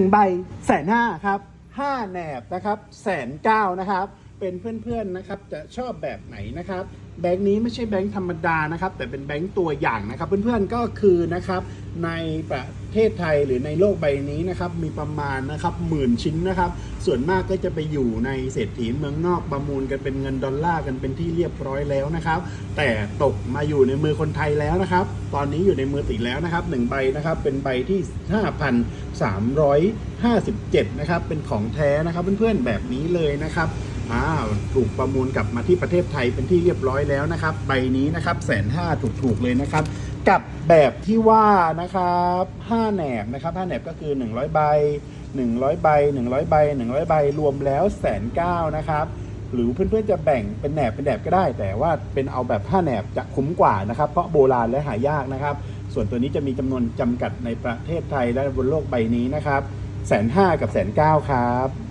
หนึ่งใบแสนห้าครับห้าแหนบนะครับแสนเก้านะครับ เป็นเพื่อนๆนะครับ จะชอบแบบไหนนะครับ แบงค์นี้ไม่ใช่แบงค์ธรรมดานะครับ แต่เป็นแบงค์ตัวอย่างนะครับ เพื่อนๆก็คือนะครับในประเทศไทยหรือในโลกใบนี้นะครับมีประมาณนะครับหมื่นชิ้นนะครับ ส่วนมากก็จะไปอยู่ในเศรษฐีเมืองนอกประมูลกันเป็นเงินดอลลาร์กันเป็นที่เรียบร้อยแล้วนะครับ แต่ตกมาอยู่ในมือคนไทยแล้วนะครับ ตอนนี้อยู่ในมือติแล้วนะครับหนึ่งใบนะครับเป็นใบที่ 5,357 นะครับเป็นของแท้นะครับเพื่อนๆแบบนี้เลยนะครับ อ้าถูกประมูลกลับมาที่ประเทศไทยเป็นที่เรียบร้อยแล้วนะครับ ใบนี้นะครับแสนห้าถูกๆเลยนะครับ กับแบบที่ว่านะครับ5แหนบนะครับ5แหนบก็คือ 100 ใบ 100 ใบ 100 ใบ 100 ใบรวมแล้วแสนเก้านะครับหรือเพื่อนๆจะแบ่งเป็นแหนบเป็นแหนบก็ได้ แต่ว่าเป็นเอาแบบ5แหนบจะคุ้มกว่านะครับ เพราะโบราณและหายากนะครับ ส่วนตัวนี้จะมีจำนวนจำกัดในประเทศไทยและบนโลกใบนี้นะครับแสนห้ากับแสนเก้าครับ